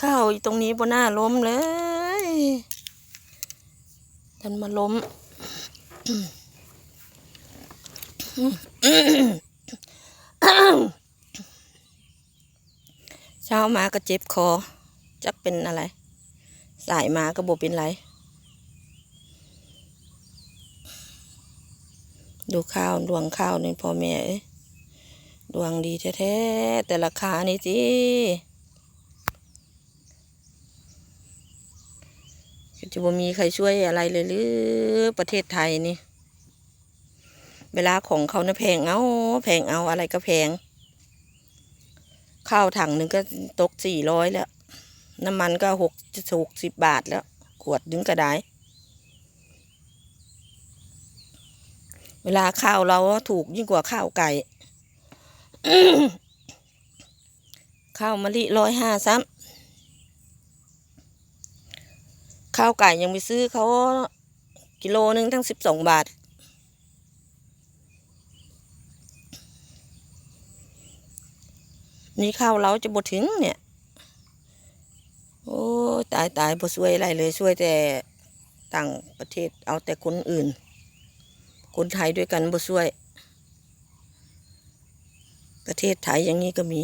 ข้าวอยู่ตรงนี้บนหน้าล้มเลยดันมาล้มเช้ามาก็เจ็บคอจักเป็นอะไร สายมาก็บเป็นไร ดูข้าวดวงข้าวนี่พ่อแม่เอ้ยดวงดีแท้ๆแต่ราคานี่สิ จะบ่มีใครช่วยอะไรเลยหรือประเทศไทยนี่ เวลาของเขานะแพงเอาแพงเอาอะไรก็แพง ข้าวถังหนึ่งก็ตกสี่ร้อยแล้ว น้ำมันก็หกหกสิบบาทแล้ว ขวดนึงก็ได้เวลาข้าวเราถูกยิ่งกว่าข้าวไก่ข้าวมะลิร้อยห้าซ้ำ ข้าวไก่ยังไปซื้อเขากิโลหนึ่งทั้งสิบสองบาท นี่ข้าวเราจะบดถึงเนี่ย โอ้ตายตายบ่ช่วยอะไรเลยช่วยแต่ต่างประเทศเอาแต่คนอื่น คนไทยด้วยกันบ่ช่วย ประเทศไทยอย่างนี้ก็มี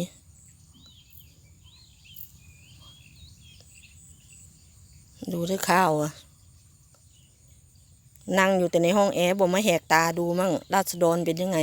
ดูที่ข้าวอะนั่งอยู่แต่ในห้องแอร์บ่มาแหกตาดูมั่งราษฎรเป็นยังไง